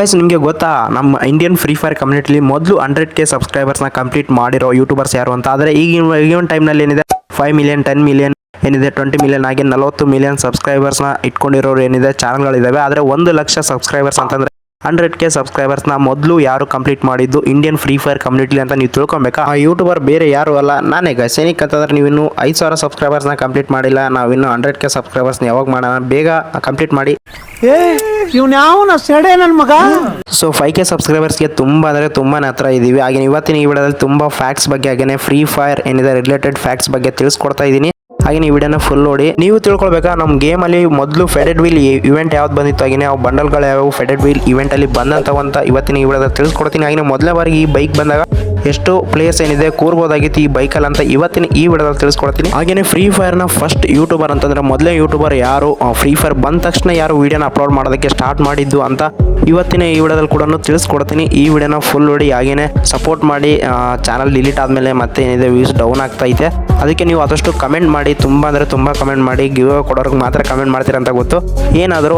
Guys ನಿಮಗೆ ಗೊತ್ತಾ, ನಮ್ಮ ಇಂಡಿಯನ್ ಫ್ರೀ ಫೈರ್ ಕಮ್ಯುನಿಟಿಲಿ ಮೊದಲು ಹಂಡ್ರೆಡ್ ಕೆ ಸಬ್ಸ್ಕ್ರೈಬರ್ಸ್ನ ಕಂಪ್ಲೀಟ್ ಮಾಡಿರೋ ಯೂಟ್ಯೂಬರ್ಸ್ ಯಾರು ಅಂತ. ಆದರೆ ಈಗಿನ ಈಗಿನ ಟೈಮ್ನಲ್ಲಿ ಏನಿದೆ? ಫೈವ್ ಮಿಲಿಯನ್ ಟೆನ್ ಮಿಲಿಯನ್ ಏನಿದೆ? ಟ್ವೆಂಟಿ ಮಿಲಿಯನ್ ಆಗಿ ನಲವತ್ತು ಮಿಲಿಯನ್ ಸಬ್ಸ್ಕ್ರೈಬರ್ಸ್ನ ಇಟ್ಕೊಂಡಿರೋರು ಏನಿದೆ? ಚಾನಲ್ಗಳಿದ್ದಾವೆ ಆದರೆ ಒಂದು ಲಕ್ಷ ಸಬ್ಸ್ಕ್ರೈಬರ್ಸ್ ಅಂತಂದರೆ ಹಂಡ್ರೆಡ್ ಕೆ ಸಬ್ಸ್ಕ್ರೈಬರ್ಸ್ನ ಮೊದಲು ಯಾರು ಕಂಪ್ಲೀಟ್ ಮಾಡಿದ್ದು? ಇಂಡಿಯನ್ ಫ್ರೀ ಫೈರ್ ಕಮ್ಯುನಿಟಿ ಅಂತ ನೀವು ತಿಳ್ಕೊಬೇಕಾ? ಆ ಯೂಟ್ಯೂಬರ್ ಬೇರೆ ಯಾರು ಅಲ್ಲ. ನಾನೇ ಸೈನಿಕ್ ಅಂತಂದ್ರೆ ನೀವಿನ್ನು ಐದು ಸಾವಿರ ಸಬ್ಸ್ಕ್ರೈಬರ್ಸ್ನ ಕಂಪ್ಲೀಟ್ ಮಾಡಿಲ್ಲ. ನಾವಿನ್ನು ಹಂಡ್ರೆಡ್ ಕೆ ಸಬ್ಸ್ಕ್ರೈಬರ್ಸ್ನ ಯಾವಾಗ ಮಾಡೋಣ? ಬೇಗ ಕಂಪ್ಲೀಟ್ ಮಾಡಿ. ಏ ಇವ್ನ ಯಾವನ ಸೆಡೆ ನನ್ ಮಗ? ಸೊ ಫೈವ್ ಕೆ ಸಬ್ಸ್ಕ್ರೈಬರ್ಸ್ಗೆ ತುಂಬ ಅಂದರೆ ತುಂಬಾ ಹತ್ರ ಇದ್ದೀವಿ ಹಾಗೆ ಇವತ್ತಿನ ಈ ವಿಡಿಯೋದಲ್ಲಿ ತುಂಬ ಫ್ಯಾಕ್ಟ್ಸ್ ಬಗ್ಗೆ ಹಾಗೆ ಫ್ರೀ ಫೈರ್ ಏನಿದೆ ರಿಲೇಟೆಡ್ ಫ್ಯಾಕ್ಟ್ಸ್ ಬಗ್ಗೆ ತಿಳಿಸ್ಕೊಡ್ತಾ ಇದ್ದೀನಿ ಹಾಗೆ ಈ ವಿಡಿಯೋನ ಫುಲ್ ನೋಡಿ. ನೀವು ತಿಳ್ಕೊಳ್ಬೇಕಾ ನಮ್ಮ ಗೇಮಲ್ಲಿ ಮೊದಲು ಫೆಡೆಡ್ ವೀಲ್ ಇವೆಂಟ್ ಯಾವ್ದು ಬಂದಿತ್ತು? ಹಾಗೆ ಅವು ಬಂಡಲ್ಗಳು ಯಾವ್ಯಾವು ಫೆಡೆಡ್ ವೀಲ್ ಇವೆಂಟಲ್ಲಿ ಬಂದಂಥವಂತ ಇವತ್ತಿನ ಈ ವಿಡಿಯೋದ ತಿಳಿಸ್ಕೊಡ್ತೀನಿ. ಹಾಗೆ ಮೊದಲ ಬಾರಿಗೆ ಈ ಬೈಕ್ ಬಂದಾಗ ಎಷ್ಟು ಪ್ಲೇಸ್ ಏನಿದೆ, ಕೂರ್ಬೋದಾಗಿತ್ತು ಈ ಬೈಕಲ್ಲಿ ಅಂತ ಇವತ್ತಿನ ಈ ವಿಡಿಯೋದಲ್ಲಿ ತಿಳಿಸ್ಕೊಡ್ತೀನಿ. ಹಾಗೇನೆ ಫ್ರೀ ಫೈರ್ನ ಫಸ್ಟ್ ಯೂಟ್ಯೂಬರ್ ಅಂತಂದ್ರೆ ಮೊದಲೇ ಯೂಟ್ಯೂಬರ್ ಯಾರು? ಫ್ರೀ ಫೈರ್ ಬಂದ ತಕ್ಷಣ ಯಾರು ವಿಡಿಯೋನ ಅಪ್ಲೋಡ್ ಮಾಡೋದಕ್ಕೆ ಸ್ಟಾರ್ಟ್ ಮಾಡಿದ್ದು ಅಂತ ಇವತ್ತಿನ ಈ ವಿಡಿಯೋದಲ್ಲಿ ಕೂಡ ತಿಳಿಸ್ಕೊಡ್ತೀನಿ. ಈ ವಿಡಿಯೋನ ಫುಲ್ ನೋಡಿ, ಹಾಗೇನೆ ಸಪೋರ್ಟ್ ಮಾಡಿ ಚಾನಲ್ ಡಿಲೀಟ್ ಆದಮೇಲೆ ಮತ್ತೆ ಏನಿದೆ ವ್ಯೂಸ್ ಡೌನ್ ಆಗ್ತೈತೆ. ಅದಕ್ಕೆ ನೀವು ಆದಷ್ಟು ಕಮೆಂಟ್ ಮಾಡಿ, ತುಂಬ ಅಂದರೆ ತುಂಬ ಕಮೆಂಟ್ ಮಾಡಿ ಗಿವ್ ಕೊಡೋರ್ಗೆ ಮಾತ್ರ ಕಮೆಂಟ್ ಮಾಡ್ತೀರ ಅಂತ ಗೊತ್ತು. ಏನಾದರೂ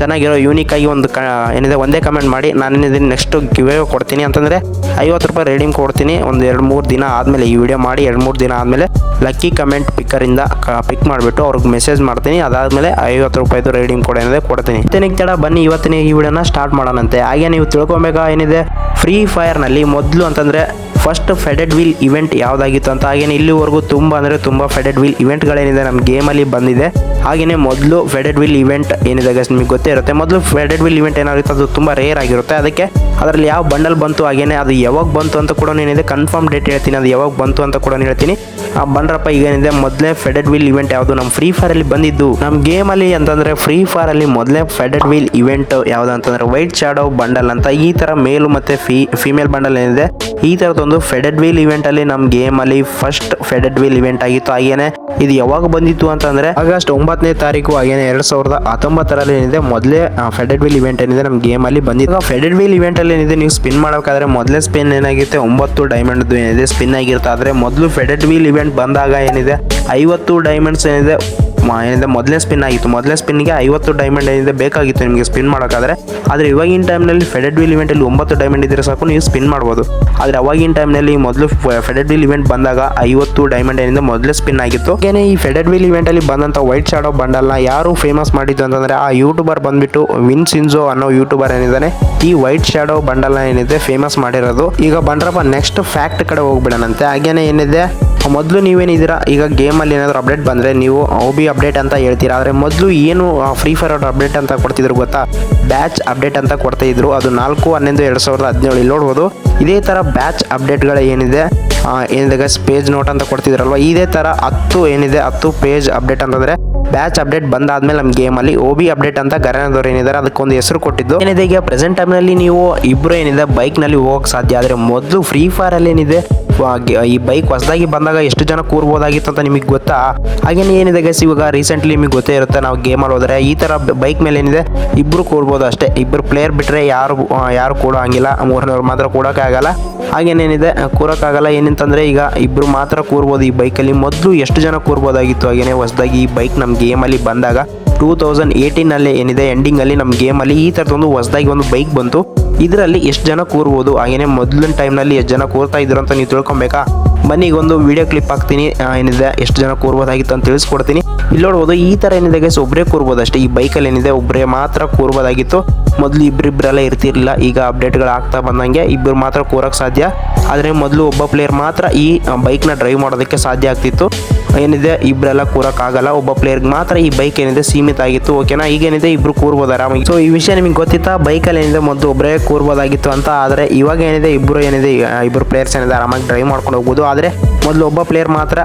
ಚೆನ್ನಾಗಿರೋ ಯೂನಿಕ್ ಆಗಿ ಒಂದು ಕ, ಏನಿದೆ, ಒಂದೇ ಕಮೆಂಟ್ ಮಾಡಿ, ನಾನು ಏನಿದೆ ನೆಕ್ಸ್ಟ್ ಗಿವ್ ಕೊಡ್ತೀನಿ ಅಂತಂದರೆ ಐವತ್ತು ರೂಪಾಯಿ ರೇಡಿಂಗ್ ಕೊಡ್ತೀನಿ. ಒಂದು ಎರಡು ಮೂರು ದಿನ ಆದಮೇಲೆ ಈ ವಿಡಿಯೋ ಮಾಡಿ, ಎರಡು ಮೂರು ದಿನ ಆದಮೇಲೆ ಲಕ್ಕಿ ಕಮೆಂಟ್ ಪಿಕ್ಕರಿಂದ ಪಿಕ್ ಮಾಡಿಬಿಟ್ಟು ಅವ್ರಿಗೆ ಮೆಸೇಜ್ ಮಾಡ್ತೀನಿ. ಅದಾದಮೇಲೆ ಐವತ್ತು ರೂಪಾಯಿದು ರೈಡಿಂಗ್ ಕೊಡ ಏನಿದೆ ಕೊಡ್ತೀನಿ. ಮತ್ತೇನಿಗೆ ತಡ, ಬನ್ನಿ ಇವತ್ತಿನ ಈ ವಿಡಿಯೋನ ಸ್ಟಾರ್ಟ್ ಮಾಡೋಣಂತೆ. ಹಾಗೆ ನೀವು ತಿಳ್ಕೊಬೇಕಾ ಏನಿದೆ ಫ್ರೀ ಫೈರ್ನಲ್ಲಿ ಮೊದಲು ಅಂತಂದರೆ ಫಸ್ಟ್ ಫೆಡೆಡ್ ವೀಲ್ ಇವೆಂಟ್ ಯಾವುದಾಗಿತ್ತು ಅಂತ. ಹಾಗೇನೆ ಇಲ್ಲಿವರೆಗೂ ತುಂಬ ಅಂದರೆ ತುಂಬ ಫೆಡೆಡ್ ವೀಲ್ ಇವೆಂಟ್ಗಳೇನಿದೆ ನಮ್ಮ ಗೇಮಲ್ಲಿ ಬಂದಿದೆ. ಹಾಗೆಯೇ ಮೊದಲು ಫೆಡೆಡ್ ವೀಲ್ ಇವೆಂಟ್ ಏನಿದೆ ನಿಮಗೆ ಗೊತ್ತೇ ಇರುತ್ತೆ ಮೊದಲು ಫೆಡೆಡ್ ವೀಲ್ ಇವೆಂಟ್ ಏನಾಗುತ್ತೆ, ಅದು ತುಂಬ ರೇರ್ ಆಗಿರುತ್ತೆ. ಅದಕ್ಕೆ ಅದರಲ್ಲಿ ಯಾವ ಬಂಡಲ್ ಬಂತು, ಹಾಗೇನೆ ಅದು ಯಾವಾಗ ಬಂತು ಅಂತ ಕೂಡ ಏನಿದೆ ಕನ್ಫರ್ಮ್ ಡೇಟ್ ಹೇಳ್ತೀನಿ. ಅದು ಯಾವಾಗ ಬಂತು ಅಂತ ಕೂಡ ಹೇಳ್ತೀನಿ. ಆ ಬಂದ್ರಪ್ಪ ಈಗ ಏನಿದೆ, ಮೊದಲೇ ಫೆಡೆಡ್ ವೀಲ್ ಇವೆಂಟ್ ಯಾವುದು ನಮ್ಮ ಫ್ರೀ ಫೈರಲ್ಲಿ ಬಂದಿದ್ದು. ನಮ್ಮ ಗೇಮಲ್ಲಿ ಅಂತಂದರೆ ಫ್ರೀ ಫೈರಲ್ಲಿ ಮೊದಲೇ ಫೆಡೆಡ್ ವೀಲ್ ಇವೆಂಟ್ ಯಾವುದು ಅಂತಂದರೆ ವೈಟ್ ಶಾಡೋ ಬಂಡಲ್ ಅಂತ. ಈ ಥರ ಮೇಲು ಮತ್ತು ಫೀ ಫಿಮೇಲ್ ಬಂಡಲ್ ಏನಿದೆ ಈ ಥರದೊಂದು ಫೆಡೆಡ್ ವೀಲ್ ಇವೆಂಟಲ್ಲಿ ನಮ್ಮ ಗೇಮಲ್ಲಿ ಫಸ್ಟ್ ಫೆಡೆಡ್ ವೀಲ್ ಇವೆಂಟ್ ಆಗಿತ್ತು. ಹಾಗೇನೆ ಇದು ಯಾವಾಗ ಬಂದಿತ್ತು ಅಂತಂದರೆ ಆಗಸ್ಟ್ ಒಂಬತ್ತನೇ ತಾರೀಕು, ಹಾಗೇನೆ ಎರಡು ಸಾವಿರದ ಹತ್ತೊಂಬತ್ತರಲ್ಲಿ ಏನಿದೆ, ಮೊದಲೇ ಫೆಡೆಡ್ ವೀಲ್ ಇವೆಂಟ್ ಏನಿದೆ ನಮ್ಮ ಗೇಮಲ್ಲಿ ಬಂದಿತ್ತು. ಫೆಡೆಡ್ ವೀಲ್ ಇವೆಂಟಲ್ಲಿ ಏನಿದೆ, ನೀವು ಸ್ಪಿನ್ ಮಾಡಬೇಕಾದ್ರೆ ಮೊದಲೇ ಸ್ಪಿನ್ ಏನಾಗಿರುತ್ತೆ ಒಂಬತ್ತು ಡೈಮಂಡ್ ಏನಿದೆ ಸ್ಪಿನ್ ಆಗಿರುತ್ತೆ ಆದರೆ ಮೊದಲು ಫೆಡೆಡ್ ವೀಲ್ ಇವೆಂಟ್ ಬಂದಾಗ ಏನಿದೆ, ಐವತ್ತು ಡೈಮಂಡ್ಸ್ ಏನಿದೆ ಏನಿದೆ, ಮೊದಲೇ ಸ್ಪಿನ್ ಆಗಿತ್ತು. ಮೊದಲೇ ಸ್ಪಿನ್ಗೆ ಐವತ್ತು ಡೈಮಂಡ್ ಏನಿದೆ ಬೇಕಾಗಿತ್ತು ನಿಮಗೆ ಸ್ಪಿನ್ ಮಾಡೋಕ್ಕಾದ್ರೆ. ಆದರೆ ಇವಾಗಿನ ಟೈಮ್ನಲ್ಲಿ ಫೆಡೆಡ್ ವೀಲ್ ಇವೆಂಟಲ್ಲಿ ಒಂಬತ್ತು ಡೈಮಂಡ್ ಇದ್ದರೆ ಸಾಕು, ನೀವು ಸ್ಪಿನ್ ಮಾಡ್ಬೋದು. ಆದರೆ ಅವಾಗಿನ ಟೈಮ್ನಲ್ಲಿ ಮೊದಲು ಫೆಡೆಡ್ ವೀಲ್ ಇವೆಂಟ್ ಬಂದಾಗ ಐವತ್ತು ಡೈಮಂಡ್ ಏನಿದೆ ಮೊದಲೇ ಸ್ಪಿನ್ ಆಗಿತ್ತು. ಏನೇ ಈ ಫೆಡೆಡ್ ವೀಲ್ ಇವೆಂಟಲ್ಲಿ ಬಂದಂಥ ವೈಟ್ ಶಾಡೋ ಬಂಡಲ್ನ ಯಾರು ಫೇಮಸ್ ಮಾಡಿದ್ದು ಅಂತಂದರೆ ಆ ಯೂಟ್ಯೂಬರ್ ಬಂದ್ಬಿಟ್ಟು ವಿನ್ ಸಿನ್ಜೋ ಅನ್ನೋ ಯೂಟ್ಯೂಬರ್ ಏನಿದ್ದಾನೆ, ಈ ವೈಟ್ ಶಾಡೋ ಬಂಡಲ್ನ ಏನಿದೆ ಫೇಮಸ್ ಮಾಡಿರೋದು. ಈಗ ಬಂದ್ರಪ್ಪ ನೆಕ್ಸ್ಟ್ ಫ್ಯಾಕ್ಟ್ ಕಡೆ ಹೋಗ್ಬಿಡೋಣಂತೆ. ಹಾಗೇನೆ ಏನಿದೆ, ಮೊದಲು ನೀವೇನಿದ್ದೀರಾ, ಈಗ ಗೇಮಲ್ಲಿ ಏನಾದರೂ ಅಪ್ಡೇಟ್ ಬಂದರೆ ನೀವು ಅವು ಬಿ ಅಪ್ಡೇಟ್ ಅಂತ ಹೇಳ್ತೀರಾ? ಆದರೆ ಮೊದಲು ಏನು ಫ್ರೀ ಫೈರ್ ಅವ್ರ ಅಪ್ಡೇಟ್ ಅಂತ ಕೊಡ್ತಿದ್ರು ಗೊತ್ತಾ? ಬ್ಯಾಚ್ ಅಪ್ಡೇಟ್ ಅಂತ ಕೊಡ್ತಾ ಇದ್ರು. ಅದು ನಾಲ್ಕು, ಹನ್ನೊಂದು, ಎರಡು ಸಾವಿರದ ಹದಿನೇಳು ಇಲ್ಲಿ ನೋಡ್ಬೋದು. ಇದೇ ಥರ ಬ್ಯಾಚ್ ಅಪ್ಡೇಟ್ಗಳು ಏನಿದೆ? ಏನಿದೆ ಗಸ್ ಪೇಜ್ ನೋಟ್ ಅಂತ ಕೊಡ್ತಿದ್ರಲ್ವ? ಇದೇ ಥರ ಹತ್ತು ಏನಿದೆ? ಹತ್ತು ಪೇಜ್ ಅಪ್ಡೇಟ್ ಅಂತಂದರೆ ಬ್ಯಾಚ್ ಅಪ್ಡೇಟ್ ಬಂದಾದ್ಮೇಲೆ ನಮ್ಮ ಗೇಮಲ್ಲಿ ಓ ಬಿ ಅಪ್ಡೇಟ್ ಅಂತ ಗರನದವ್ರು ಏನಿದ್ದಾರೆ ಅದಕ್ಕೊಂದು ಹೆಸರು ಕೊಟ್ಟಿದ್ದು. ಏನಿದೆ ಈಗ ಪ್ರೆಸೆಂಟ್ ಟೈಮ್ನಲ್ಲಿ ನೀವು ಇಬ್ಬರು ಏನಿದೆ? ಬೈಕ್ನಲ್ಲಿ ಹೋಗೋಕ್ಕೆ ಸಾಧ್ಯ ಆದರೆ ಮೊದಲು ಫ್ರೀ ಫೈರಲ್ಲಿ ಏನಿದೆ? ಈ ಬೈಕ್ ಹೊಸದಾಗಿ ಬಂದಾಗ ಎಷ್ಟು ಜನ ಕೂರ್ಬೋದಾಗಿತ್ತು ಅಂತ ನಿಮಗೆ ಗೊತ್ತಾ? ಹಾಗೇನೆ ಏನಿದೆ ಗೈಸ್ ಇವಾಗ ರೀಸೆಂಟ್ಲಿ ನಿಮಗೆ ಗೊತ್ತೇ ಇರುತ್ತೆ, ನಾವು ಗೇಮಲ್ಲಿ ಹೋದರೆ ಈ ಥರ ಬೈಕ್ ಮೇಲೆ ಏನಿದೆ ಇಬ್ಬರು ಕೂರ್ಬೋದು ಅಷ್ಟೇ. ಇಬ್ಬರು ಪ್ಲೇಯರ್ ಬಿಟ್ಟರೆ ಯಾರು ಯಾರು ಕೂಡ ಹಂಗಿಲ್ಲ ಮೂರನೇವ್ರು ಮಾತ್ರ ಕೂಡೋಕ್ಕಾಗಲ್ಲ ಹಾಗೇನೇನಿದೆ ಕೂರೋಕ್ಕಾಗಲ್ಲ ಏನಂತಂದರೆ ಈಗ ಇಬ್ಬರು ಮಾತ್ರ ಕೂರ್ಬೋದು ಈ ಬೈಕಲ್ಲಿ ಮೊದಲು ಎಷ್ಟು ಜನ ಕೂರ್ಬೋದಾಗಿತ್ತು ಹಾಗೇನೆ ಹೊಸದಾಗಿ ಈ ಬೈಕ್ ನಮ್ಮ ಗೇಮಲ್ಲಿ ಬಂದಾಗ? ಟೂ ತೌಸಂಡ್ ಏಯ್ಟೀನಲ್ಲಿ ಏನಿದೆ ಎಂಡಿಂಗಲ್ಲಿ ನಮ್ಮ ಗೇಮಲ್ಲಿ ಈ ಥರದೊಂದು ಹೊಸದಾಗಿ ಒಂದು ಬೈಕ್ ಬಂತು. ಇದರಲ್ಲಿ ಎಷ್ಟು ಜನ ಕೂರ್ಬೋದು? ಹಾಗೇನೆ ಮೊದಲಿನ ಟೈಮ್ನಲ್ಲಿ ಎಷ್ಟು ಜನ ಕೂರ್ತಾ ಇದ್ರು ಅಂತ ನೀವು ತಿಳ್ಕೊಬೇಕಾ? ಬನ್ನಿ, ಈಗ ಒಂದು ವಿಡಿಯೋ ಕ್ಲಿಪ್ ಹಾಕ್ತೀನಿ. ಏನಿದೆ? ಎಷ್ಟು ಜನ ಕೂರ್ಬೋದಾಗಿತ್ತು ಅಂತ ತಿಳಿಸ್ಕೊಡ್ತೀನಿ. ಇಲ್ಲಿ ನೋಡ್ಬೋದು, ಈ ಥರ ಏನಿದೆ ಗೈಸ್ ಒಬ್ಬರೇ ಕೂರ್ಬೋದು ಅಷ್ಟೇ ಈ ಬೈಕಲ್ಲಿ ಏನಿದೆ ಒಬ್ಬರೇ ಮಾತ್ರ ಕೂರ್ಬೋದಾಗಿತ್ತು. ಮೊದಲು ಇಬ್ಬರಿಬ್ಬರೆಲ್ಲ ಇರ್ತಿರ್ಲಿಲ್ಲ. ಈಗ ಅಪ್ಡೇಟ್ಗಳು ಆಗ್ತಾ ಬಂದಂಗೆ ಇಬ್ಬರು ಮಾತ್ರ ಕೂರಕ್ಕೆ ಸಾಧ್ಯ. ಆದರೆ ಮೊದಲು ಒಬ್ಬ ಪ್ಲೇಯರ್ ಮಾತ್ರ ಈ ಬೈಕ್ನ ಡ್ರೈವ್ ಮಾಡೋದಕ್ಕೆ ಸಾಧ್ಯ ಆಗ್ತಿತ್ತು. ಏನಿದೆ? ಇಬ್ಬರೆಲ್ಲ ಕೂರಕ್ಕಾಗಲ್ಲ ಒಬ್ಬ ಪ್ಲೇಯರ್ಗೆ ಮಾತ್ರ ಈ ಬೈಕ್ ಏನಿದೆ ಸೀಮಿತ ಆಗಿತ್ತು. ಓಕೆನಾ ಈಗೇನಿದೆ ಇಬ್ರು ಕೂರ್ಬೋದು ಆರಾಮಾಗಿ. ಸೊ ಈ ವಿಷಯ ನಿಮಗೆ ಗೊತ್ತಿತ್ತಾ? ಬೈಕಲ್ಲಿ ಏನಿದೆ? ಮೊದಲು ಒಬ್ಬರೇ ಕೂರ್ಬೋದಾಗಿತ್ತು ಅಂತ. ಆದರೆ ಇವಾಗ ಏನಿದೆ? ಇಬ್ಬರು ಏನಿದೆ? ಇಬ್ಬರು ಪ್ಲೇಯರ್ಸ್ ಏನಿದೆ? ಆರಾಮಾಗಿ ಡ್ರೈವ್ ಮಾಡ್ಕೊಂಡು ಹೋಗ್ಬೋದು. ಆದರೆ ಮೊದಲು ಒಬ್ಬ ಪ್ಲೇಯರ್ ಮಾತ್ರ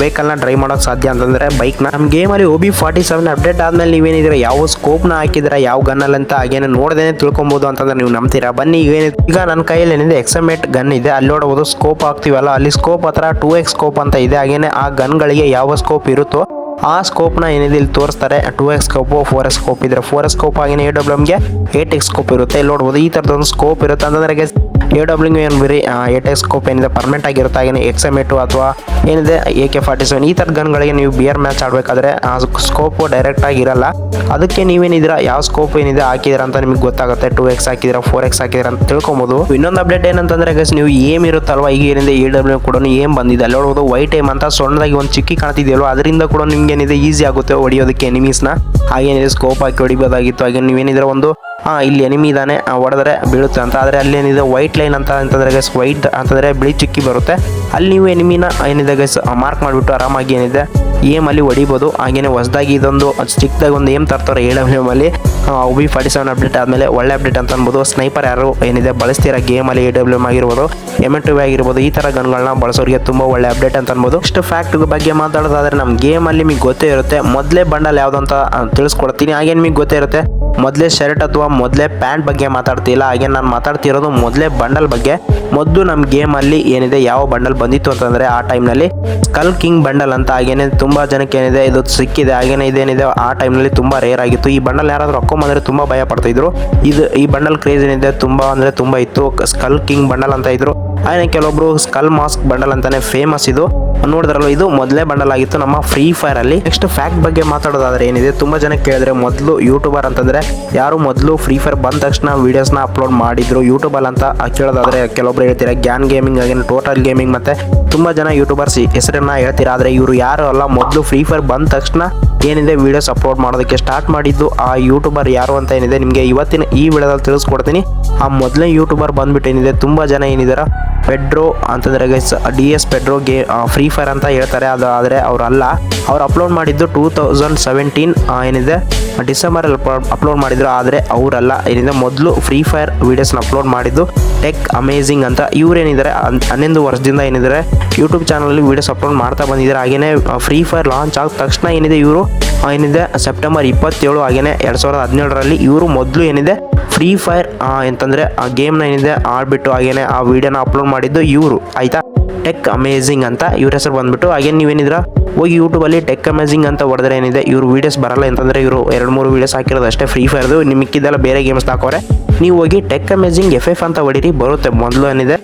ವೆಹಿಕಲ್ನ ಡ್ರೈವ್ ಮಾಡೋಕ್ಕೆ ಸಾಧ್ಯ ಅಂತಂದರೆ ಬೈಕ್ನ ನಮ್ಮ ಗೇಮಲ್ಲಿ O B forty seven update ಆದಮೇಲೆ ನೀವೇನಿದ್ರೆ ಯಾವ ಸ್ಕೋಪ್ನ ಹಾಕಿದ್ರೆ ಯಾವ ಗನ್ನಲ್ಲಿ ಅಂತ ಹಾಗೇನೆ ನೋಡ್ದೇನೆ ತಿಳ್ಕೊಬೋದು ಅಂತಂದ್ರೆ ನೀವು ನಂಬ್ತೀರಾ? ಬನ್ನಿ, ಈಗ ಈಗ ನನ್ನ ಕೈಯಲ್ಲಿ ಏನಿದೆ? ಎಕ್ಸಮೇಟ್ ಗನ್ ಇದೆ. ಅಲ್ಲಿ ನೋಡ್ಬೋದು ಸ್ಕೋಪ್ ಹಾಕ್ತೀವಲ್ಲ? ಅಲ್ಲಿ ಸ್ಕೋಪ್ ಹತ್ರ ಟೂ ಎಕ್ಸ್ ಸ್ಕೋಪ್ ಅಂತ ಇದೆ. ಹಾಗೇನೆ ಆ ಗನ್ಗಳಿಗೆ ಯಾವ ಸ್ಕೋಪ್ ಇರುತ್ತೋ ಆ ಸ್ಕೋಪ್ನ ಏನಿದೆ ಇಲ್ಲಿ ತೋರಿಸ್ತಾರೆ two x scope four x scope ಇದ್ರೆ ಫೋರ್ ಎಕ್ಸ್ ಸ್ಕೋಪ್ ಆಗಿನ ಎ ಡಬ್ಲ್ಯೂ ಎಮ್ಗೆ ಏಟ್ ಎಕ್ಸ್ ಸ್ಕೋಪ್ ಇರುತ್ತೆ. ಇಲ್ಲಿ ನೋಡ್ಬೋದು ಈ ಥರದೊಂದು ಸ್ಕೋಪ್ ಇರುತ್ತೆ ಅಂತಂದ್ರೆ ಎ ಡಬ್ಲ್ಯೂ ಏನು ಬರೀ ಎ ಟೆಕ್ ಸ್ಕೋಪ್ ಏನಿದೆ ಪರ್ಮನೆಂಟ್ ಆಗಿರುತ್ತೆ ಹಾಗೆ ಎಕ್ಸ್ ಎಂ ಟು ಅಥವಾ ಏನಿದೆ ಎ ಕೆ ಫಾರ್ಟಿ ಸೆವೆನ್ ಈ ಥರದ ಗನ್ಗಳಿಗೆ ನೀವು ಬಿಯರ್ ಮ್ಯಾಚ್ ಆಡಬೇಕಾದ್ರೆ, ಆ ಸ್ಕೋಪು ಡೈರೆಕ್ಟ್ ಆಗಿರಲ್ಲ ಅದಕ್ಕೆ ನೀವೇನಿದ್ದೀರಾ, ಯಾವ ಸ್ಕೋಪ್ ಏನಿದೆ ಹಾಕಿದಿರ ಅಂತ ನಿಮಗೆ ಗೊತ್ತಾಗುತ್ತೆ. ಟೂ ಎಕ್ಸ್ ಹಾಕಿದಿರ ಫೋರ್ ಎಕ್ಸ್ ಹಾಕಿದಿರ ಅಂತ ತಿಳ್ಕೊಬೋದು. ಇನ್ನೊಂದು ಅಪ್ಡೇಟ್ ಏನಂತಂದ್ರೆ ಗಸ್ ನೀವು ಏಮ್ ಇರುತ್ತಲ್ವಾ? ಈಗ ಏನಿದೆ ಎ ಡಬ್ಲ್ಯೂ ಕೂಡ ಏಮ್ ಬಂದಿದೆ. ಅಲ್ಲಿ ನೋಡ್ಬೋದು ವೈಟ್ ಏಮ್ ಅಂತ ಸಣ್ಣದಾಗಿ ಒಂದು ಚಿಕ್ಕಿ ಕಾಣ್ತಿದೆಯಲ್ವ? ಅದರಿಂದ ಕೂಡ ನಿಮ್ಗೆ ಏನಿದೆ ಈಸಿ ಆಗುತ್ತೆ ಹೊಡಿಯೋದಕ್ಕೆ ಎನಿಮೀಸ್ನ ಹಾಗೇನಿದೆ ಸ್ಕೋಪ್ ಹಾಕಿ ಹೊಡಿಬೋದಾಗಿತ್ತು. ಹಾಗೆ ನೀವೇನಿದ್ರೆ ಒಂದು ಹಾಂ ಇಲ್ಲಿ ಎನಿಮಿ ಇದ್ದಾನೆ. ಹೊಡೆದ್ರೆ ಬೀಳುತ್ತೆ ಅಂತ. ಆದರೆ ಅಲ್ಲಿ ಏನಿದೆ? ವೈಟ್ ಲೈನ್ ಅಂತ ಅಂತಂದರೆ ಗೈಸ್ ವೈಟ್ ಅಂತಂದರೆ ಬಿಳಿ ಚುಕ್ಕಿ ಬರುತ್ತೆ. ಅಲ್ಲಿ ನೀವು ಎನಿಮಿನ ಏನಿದೆ ಗೈಸ್ ಮಾರ್ಕ್ ಮಾಡಿಬಿಟ್ಟು ಆರಾಮಾಗಿ ಏನಿದೆ? ಏಮ್ ಅಲ್ಲಿ ಹೊಡಿಬೋದು. ಹಾಗೇನೆ ಹೊಸದಾಗಿ ಇದೊಂದು ಚಿಕ್ಕದಾಗಿ ಒಂದು ಏಮ್ ತರ್ತಾರೆ ಏಳು ಎಂ ಅಲ್ಲಿ. ಬಿ ಫಾರ್ಟಿ ಸೆವೆನ್ ಅಪ್ಡೇಟ್ ಆದಮೇಲೆ ಒಳ್ಳೆ ಅಪ್ಡೇಟ್ ಅಂತ ಅನ್ಬೋದು. ಸ್ನೈಪರ್ ಯಾರು ಏನಿದೆ? ಬಳಸ್ತೀರಾ ಗೇಮಲ್ಲಿ ಎ ಡಬ್ಲ್ಯೂ ಎಂ ಆಗಿರ್ಬೋದು ಎಂ ಎನ್ ಟು ಆಗಿರ್ಬೋದು, ಈ ಥರ ಗನ್ಗಳನ್ನ ಬಳಸೋರಿಗೆ ತುಂಬ ಒಳ್ಳೆ ಅಪ್ಡೇಟ್ ಅಂತ ಅನ್ಬೋದು. ಇಷ್ಟು ಫ್ಯಾಕ್ಟ್ ಬಗ್ಗೆ ಮಾತಾಡೋದಾದ್ರೆ ನಮ್ಮ ಗೇಮಲ್ಲಿ ನಿಮಗೆ ಗೊತ್ತೇ ಇರುತ್ತೆ. ಮೊದಲೇ ಬಂಡಲ್ ಯಾವುದಂತ ತಿಳಿಸ್ಕೊಡ್ತೀನಿ. ಹಾಗೆ ನಿಮಗೆ ಗೊತ್ತೇ ಇರುತ್ತೆ? ಮೊದಲೇ ಶರ್ಟ್ ಅಥವಾ ಮೊದಲೇ ಪ್ಯಾಂಟ್ ಬಗ್ಗೆ ಮಾತಾಡ್ತಿಲ್ಲ. ಹಾಗೆ ನಾನು ಮಾತಾಡ್ತಿರೋದು ಮೊದಲೇ ಬಂಡಲ್ ಬಗ್ಗೆ. ಮೊದಲು ನಮ್ಮ ಗೇಮಲ್ಲಿ ಏನಿದೆ, ಯಾವ ಬಂಡಲ್ ಬಂದಿತ್ತು ಅಂತಂದರೆ ಆ ಟೈಮ್ನಲ್ಲಿ ಸ್ಕಲ್ ಕಿಂಗ್ ಬಂಡಲ್ ಅಂತ ಹಾಗೇನೆ ತುಂಬ ಜನಕ್ಕೆ ಏನಿದೆ, ಇದು ಸಿಕ್ಕಿದೆ, ಹಾಗೇನೆ ಇದೇನಿದೆ ಆ ಟೈಮ್ನಲ್ಲಿ ತುಂಬ ರೇರ್ ಆಗಿತ್ತು. ಈ ಬಂಡಲ್ ಯಾರಾದರೂ ಹಾಕೊಂಬಂದರೆ ತುಂಬ ಭಯ ಪಡ್ತಿದ್ರು. ಇದು ಈ ಬಂಡಲ್ ಕ್ರೇಜ್ ಏನಿದೆ, ತುಂಬ ಅಂದರೆ ತುಂಬ ಇತ್ತು. ಸ್ಕಲ್ ಕಿಂಗ್ ಬಂಡಲ್ ಅಂತ ಇದ್ರು. ಹಾಗೆ ಕೆಲವೊಬ್ರು ಸ್ಕಲ್ ಮಾಸ್ಕ್ ಬಂಡಲ್ ಅಂತಾನೆ ಫೇಮಸ್ ಇದು. ನೋಡಿದ್ರಲ್ಲ ಇದು? ಮೊದಲೇ ಬಂಡಲ್ ಆಗಿತ್ತು ನಮ್ಮ ಫ್ರೀ ಫೈರ್ ಅಲ್ಲಿ. ನೆಕ್ಸ್ಟ್ ಫ್ಯಾಕ್ಟ್ ಬಗ್ಗೆ ಮಾತಾಡೋದಾದ್ರೆ ಏನಿದೆ? ತುಂಬಾ ಜನ ಕೇಳಿದ್ರೆ ಮೊದಲು ಯೂಟ್ಯೂಬರ್ ಅಂತಂದ್ರೆ ಯಾರು ಮೊದಲು ಫ್ರೀ ಫೈರ್ ಬಂದ ತಕ್ಷಣ ವಿಡಿಯೋಸ್ನ ಅಪ್ಲೋಡ್ ಮಾಡಿದ್ರು? ಯೂಟ್ಯೂಬಲ್ಲಿ ಅಂತ ಕೇಳೋದಾದ್ರೆ ಕೆಲವೊಬ್ರು ಹೇಳ್ತೀರಾ ಗ್ಯಾನ್ ಗೇಮಿಂಗ್ ಆಗಿನ ಟೋಟಲ್ ಗೇಮಿಂಗ್ ಮತ್ತೆ ತುಂಬಾ ಜನ ಯೂಟ್ಯೂಬರ್ಸ್ ಹೆಸರನ್ನ ಹೇಳ್ತೀರಾ? ಆದ್ರೆ ಇವರು ಯಾರು ಅಲ್ಲ, ಮೊದಲು ಫ್ರೀ ಫೈರ್ ಬಂದ ತಕ್ಷಣ ಏನಿದೆ ವಿಡಿಯೋಸ್ ಅಪ್ಲೋಡ್ ಮಾಡೋದಕ್ಕೆ ಸ್ಟಾರ್ಟ್ ಮಾಡಿದ್ದು? ಆ ಯೂಟ್ಯೂಬರ್ ಯಾರು ಅಂತ ಏನಿದೆ ನಿಮಗೆ ಇವತ್ತಿನ ಈ ವಿಡಿಯೋದಲ್ಲಿ ತಿಳಿಸ್ಕೊಡ್ತೀನಿ. ಆ ಮೊದಲನೇ ಯೂಟ್ಯೂಬರ್ ಬಂದ್ಬಿಟ್ಟು ಏನಿದೆ? ತುಂಬಾ ಜನ ಏನಿದಾರ ಪೆಡ್ರೋ ಅಂತಂದ್ರೆ ಗೈಸ್ ಡಿ ಎಸ್ ಪೆಡ್ರೋ ಗೇ ಫ್ರೀ ಫೈರ್ ಅಂತ ಹೇಳ್ತಾರೆ. ಅದು ಆದರೆ ಅವರಲ್ಲ, ಅವ್ರು ಅಪ್ಲೋಡ್ ಮಾಡಿದ್ದು ಟೂ ತೌಸಂಡ್ ಸೆವೆಂಟೀನ್ ಏನಿದೆ? ಡಿಸೆಂಬರಲ್ಲಿ ಅಪ್ಲೋಡ್ ಮಾಡಿದ್ರು, ಆದರೆ ಅವರಲ್ಲ. ಏನಿದೆ ಮೊದಲು ಫ್ರೀ ಫೈರ್ ವೀಡಿಯೋಸ್ನ ಅಪ್ಲೋಡ್ ಮಾಡಿದ್ದು ಟೆಕ್ ಅಮೇಝಿಂಗ್ ಅಂತ ಇವರೇನಿದ್ದಾರೆ ಹನ್ನೊಂದು ವರ್ಷದಿಂದ ಏನಿದ್ದಾರೆ ಯೂಟ್ಯೂಬ್ ಚಾನಲಲ್ಲಿ ವೀಡಿಯೋಸ್ ಅಪ್ಲೋಡ್ ಮಾಡ್ತಾ ಬಂದಿದ್ದಾರೆ. ಹಾಗೆಯೇ ಫ್ರೀ ಫೈರ್ ಲಾಂಚ್ ಆದ ತಕ್ಷಣ ಏನಿದೆ ಇವರು? ಏನಿದೆ ಸೆಪ್ಟೆಂಬರ್ ಇಪ್ಪತ್ತೇಳು ಹಾಗೆಯೇ ಎರಡು ಸಾವಿರದ ಹದಿನೇಳರಲ್ಲಿ ಇವರು ಮೊದಲು ಏನಿದೆ ಫ್ರೀ ಫೈರ್ ಅಂತಂದರೆ ಆ ಗೇಮ್ನ ಏನಿದೆ, ಆಡ್ಬಿಟ್ಟು ಹಾಗೆಯೇ ಆ ವಿಡಿಯೋನ ಅಪ್ಲೋಡ್ ಮಾಡಿದ್ದು ಇವರು, ಆಯಿತಾ? ಟೆಕ್ ಅಮೇಝಿಂಗ್ ಅಂತ ಇವ್ರ ಹೆಸರು ಬಂದ್ಬಿಟ್ಟು, ಹಾಗೆ ನೀವೇನಿದ್ರ ಹೋಗಿ ಯೂಟ್ಯೂಬಲ್ಲಿ ಟೆಕ್ ಅಮೇಝಿಂಗ್ ಅಂತ ಹೊಡೆದ್ರೆ ಏನಿದೆ? ಇವ್ರು ವೀಡಿಯೋಸ್ ಬರಲ್ಲ ಅಂತಂದರೆ ಇವರು ಎರಡು ಮೂರು ವೀಡಿಯೋಸ್ ಹಾಕಿರೋದು ಅಷ್ಟೇ ಫ್ರೀ ಫೈರ್ದು ನಿಮಗೆ ಮಿಕ್ಕಿದ್ದೆಲ್ಲ ಬೇರೆ ಗೇಮ್ಸ್ ಹಾಕೋರೆ ನೀವು ಹೋಗಿ ಟೆಕ್ ಅಮೇಝಿಂಗ್ ಎಫ್ ಎಫ್ ಅಂತ ಹೊಡಿರಿ, ಬರುತ್ತೆ ಮೊದಲು ಏನಿದೆ.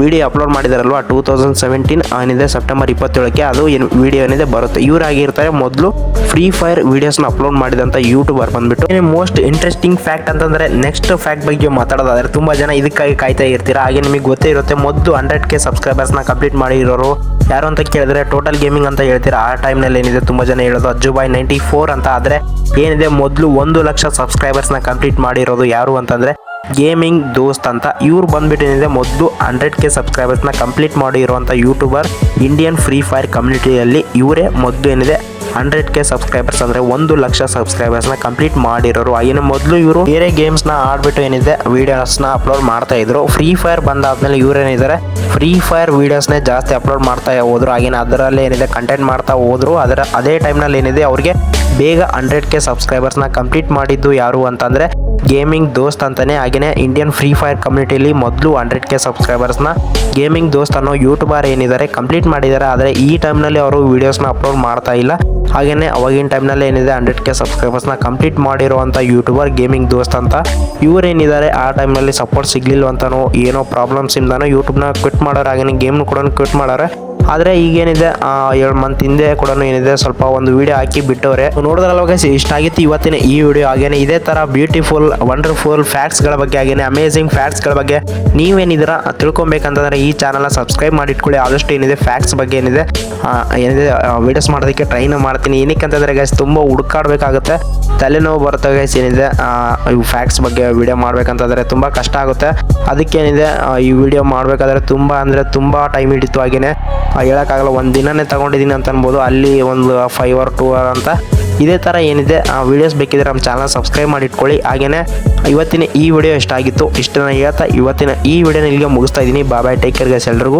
ವಿಡಿಯೋ ಅಪ್ಲೋಡ್ ಮಾಡಿದಾರಲ್ವಾ? ಟೂ ತೌಸಂಡ್ ಸೆವೆಂಟೀನ್ ಏನಿದೆ, ಸೆಪ್ಟೆಂಬರ್ ಇಪ್ಪತ್ತೇಳಕ್ಕೆ ಅದು ಏನು ವಿಡಿಯೋ ಏನಿದೆ ಬರುತ್ತೆ. ಇವರಾಗಿರ್ತಾರೆ ಮೊದಲು ಫ್ರೀ ಫೈರ್ ವಿಡಿಯೋಸ್ನ ಅಪ್ಲೋಡ್ ಮಾಡಿದಂಥ ಯೂಟ್ಯೂಬರ್ ಬಂದ್ಬಿಟ್ಟು. ಮೋಸ್ಟ್ ಇಂಟ್ರೆಸ್ಟಿಂಗ್ ಫ್ಯಾಕ್ಟ್ ಅಂತಂದರೆ ನೆಕ್ಸ್ಟ್ ಫ್ಯಾಕ್ಟ್ ಬಗ್ಗೆ ಮಾತಾಡೋದಾದರೆ ತುಂಬ ಜನ ಇದಕ್ಕಾಗಿ ಕಾಯ್ತಾ ಇರ್ತೀರಾ. ಹಾಗೆ ನಿಮಗೆ ಗೊತ್ತೇ ಇರುತ್ತೆ, ಮೊದಲು ಹಂಡ್ರೆಡ್ ಕೆ ಸಬ್ಸ್ಕ್ರೈಬರ್ಸ್ನ ಕಂಪ್ಲೀಟ್ ಮಾಡಿರೋರು ಯಾರು ಅಂತ ಕೇಳಿದ್ರೆ ಟೋಟಲ್ ಗೇಮಿಂಗ್ ಅಂತ ಹೇಳ್ತೀರಾ. ಆ ಟೈಮ್ನಲ್ಲಿ ಏನಿದೆ ತುಂಬ ಜನ ಹೇಳೋದು ಅಜ್ಜುಬಾಯ್ ನೈಂಟಿ ಫೋರ್ ಅಂತ. ಆದರೆ ಏನಿದೆ, ಮೊದಲು ಒಂದು ಲಕ್ಷ ಸಬ್ಸ್ಕ್ರೈಬರ್ಸ್ನ ಕಂಪ್ಲೀಟ್ ಮಾಡಿರೋದು ಯಾರು ಅಂತಂದರೆ ಗೇಮಿಂಗ್ ದೋಸ್ತ್ ಅಂತ ಇವ್ರು ಬಂದ್ಬಿಟ್ಟು ಏನಿದೆ ಮೊದಲು ಹಂಡ್ರೆಡ್ ಕೆ ಸಬ್ಸ್ಕ್ರೈಬರ್ಸ್ನ ಕಂಪ್ಲೀಟ್ ಮಾಡಿರುವಂಥ ಯೂಟ್ಯೂಬರ್ ಇಂಡಿಯನ್ ಫ್ರೀ ಫೈರ್ ಕಮ್ಯುನಿಟಿಯಲ್ಲಿ ಇವರೇ ಮೊದಲು ಏನಿದೆ ಹಂಡ್ರೆಡ್ ಕೆ ಸಬ್ಸ್ಕ್ರೈಬರ್ಸ್ ಅಂದರೆ ಒಂದು ಲಕ್ಷ ಸಬ್ಸ್ಕ್ರೈಬರ್ಸ್ನ ಕಂಪ್ಲೀಟ್ ಮಾಡಿರೋರು. ಏನು ಮೊದಲು ಇವರು ಬೇರೆ ಗೇಮ್ಸ್ನ ಆಡ್ಬಿಟ್ಟು ಏನಿದೆ ವೀಡಿಯೋಸ್ನ ಅಪ್ಲೋಡ್ ಮಾಡ್ತಾ ಇದ್ರು. ಫ್ರೀ ಫೈರ್ ಬಂದಾದ್ಮೇಲೆ ಇವರೇನಿದ್ದಾರೆ ಫ್ರೀ ಫೈರ್ ವೀಡಿಯೋಸ್ನೇ ಜಾಸ್ತಿ ಅಪ್ಲೋಡ್ ಮಾಡ್ತಾ ಹೋದ್ರು. ಆಗಿನ ಅದರಲ್ಲೇ ಏನಿದೆ ಕಂಟೆಂಟ್ ಮಾಡ್ತಾ ಹೋದ್ರು. ಅದರ ಅದೇ ಟೈಮ್ನಲ್ಲಿ ಏನಿದೆ ಅವ್ರಿಗೆ ಬೇಗ ಹಂಡ್ರೆಡ್ ಕೆ ಸಬ್ಸ್ಕ್ರೈಬರ್ಸ್ನ ಕಂಪ್ಲೀಟ್ ಮಾಡಿದ್ದು ಯಾರು ಅಂತಂದರೆ ಗೇಮಿಂಗ್ ದೋಸ್ತ್ ಅಂತಾನೆ ಹಾಗೆಯೇ ಇಂಡಿಯನ್ ಫ್ರೀ ಫೈರ್ ಕಮ್ಯುನಿಟಿಲಿ ಮೊದಲು ಹಂಡ್ರೆಡ್ ಕೆ ಸಬ್ಸ್ಕ್ರೈಬರ್ಸ್ನ ಗೇಮಿಂಗ್ ದೋಸ್ತ್ ಅನ್ನೋ ಯೂಟ್ಯೂಬರ್ ಏನಿದ್ದಾರೆ ಕಂಪ್ಲೀಟ್ ಮಾಡಿದ್ದಾರೆ ಆದರೆ ಈ ಟೈಮ್ನಲ್ಲಿ ಅವರು ವೀಡಿಯೋಸ್ನ ಅಪ್ಲೋಡ್ ಮಾಡ್ತಾ ಇಲ್ಲ. ಹಾಗೆಯೇ ಅವಾಗಿನ ಟೈಮ್ನಲ್ಲಿ ಏನಿದೆ ಹಂಡ್ರೆಡ್ ಕೆ ಸಬ್ಸ್ಕ್ರೈಬರ್ಸ್ನ ಕಂಪ್ಲೀಟ್ ಮಾಡಿರುವಂಥ ಯೂಟ್ಯೂಬರ್ ಗೇಮಿಂಗ್ ದೋಸ್ತ್ ಅಂತ ಇವರೇನಿದ್ದಾರೆ ಆ ಟೈಮ್ನಲ್ಲಿ ಸಪೋರ್ಟ್ ಸಿಗಲಿಲ್ಲ ಅಂತನೋ ಏನೋ ಪ್ರಾಬ್ಲಮ್ಸ್ ಇಂದನೋ ಯೂಟ್ಯೂಬ್ನ ಕ್ವಿಟ್ ಮಾಡೋರು ಹಾಗೆಯೇ ಗೇಮ್ನ ಕೂಡ ಕ್ವಿಟ್ ಮಾಡೋರೆ. ಆದರೆ ಈಗೇನಿದೆ ಏಳು ಮಂತ್ ಹಿಂದೆ ಕೂಡ ಏನಿದೆ, ಸ್ವಲ್ಪ ಒಂದು ವಿಡಿಯೋ ಹಾಕಿ ಬಿಟ್ಟವ್ರೆ. ನೋಡಿದ್ರಲ್ಲ ಇಷ್ಟ ಆಗಿತ್ತು ಇವತ್ತಿನ ಈ ವಿಡಿಯೋ ಹಾಗೇನೆ. ಇದೇ ತರ ಬ್ಯೂಟಿಫುಲ್ ವಂಡರ್ಫುಲ್ ಫ್ಯಾಕ್ಟ್ಸ್ಗಳ ಬಗ್ಗೆ ಹಾಗೇನೆ ಅಮೇಝಿಂಗ್ ಫ್ಯಾಕ್ಟ್ಸ್ಗಳ ಬಗ್ಗೆ ನೀವೇನಿದ್ರ ತಿಳ್ಕೊಬೇಕಂತಂದ್ರೆ ಈ ಚಾನಲ್ನ ಸಬ್ಸ್ಕ್ರೈಬ್ ಮಾಡಿಟ್ಕೊಳ್ಳಿ ಆದಷ್ಟು ಏನಿದೆ ಫ್ಯಾಕ್ಟ್ಸ್ ಬಗ್ಗೆ ಏನಿದೆ ಏನಿದೆ ವಿಡಿಯೋಸ್ ಮಾಡೋದಕ್ಕೆ ಟ್ರೈನ್ ಮಾಡ್ತೀನಿ. ಏನಕ್ಕೆ ಅಂತಂದರೆ ಗೈಸ್ ತುಂಬ ಹುಡುಕಾಡಬೇಕಾಗುತ್ತೆ. ತಲೆನೋವು ಬರುತ್ತೆ ಗೈಸ್ ಏನಿದೆ ಈ ಫ್ಯಾಕ್ಟ್ಸ್ ಬಗ್ಗೆ ವಿಡಿಯೋ ಮಾಡ್ಬೇಕಂತಂದ್ರೆ ತುಂಬ ಕಷ್ಟ ಆಗುತ್ತೆ. ಅದಕ್ಕೇನಿದೆ ಈ ವಿಡಿಯೋ ಮಾಡಬೇಕಾದ್ರೆ ತುಂಬ ಅಂದರೆ ತುಂಬ ಟೈಮ್ ಹಿಡಿತು ಹಾಗೇನೆ. ಹೇಳೋಕ್ಕಾಗಲ್ಲ, ಒಂದು ದಿನನೇ ತಗೊಂಡಿದ್ದೀನಿ ಅಂತ ಅನ್ಬೋದು. ಅಲ್ಲಿ ಒಂದು ಫೈವ್ ಅವರ್ ಟೂ ಅವರ್ ಅಂತ ಇದೇ ಥರ ಏನಿದೆ. ಆ ವಿಡಿಯೋಸ್ ಬೇಕಿದ್ರೆ ನಮ್ಮ ಚಾನಲ್ ಸಬ್ಸ್ಕ್ರೈಬ್ ಮಾಡಿ ಇಟ್ಕೊಳ್ಳಿ. ಹಾಗೆಯೇ ಇವತ್ತಿನ ಈ ವಿಡಿಯೋ ಇಷ್ಟ ಆಗಿತ್ತು ಇಷ್ಟನ್ನ ಹೇಳ್ತಾ, ಇವತ್ತಿನ ಈ ವಿಡಿಯೋನ ಇಲ್ಲಿಗೆ ಮುಗಿಸ್ತಾ ಇದ್ದೀನಿ ಬಾಬಾಯ್ ಟೇಕ್ ಕೇರ್ ಗೈಸ್ ಎಲ್ರಿಗೂ.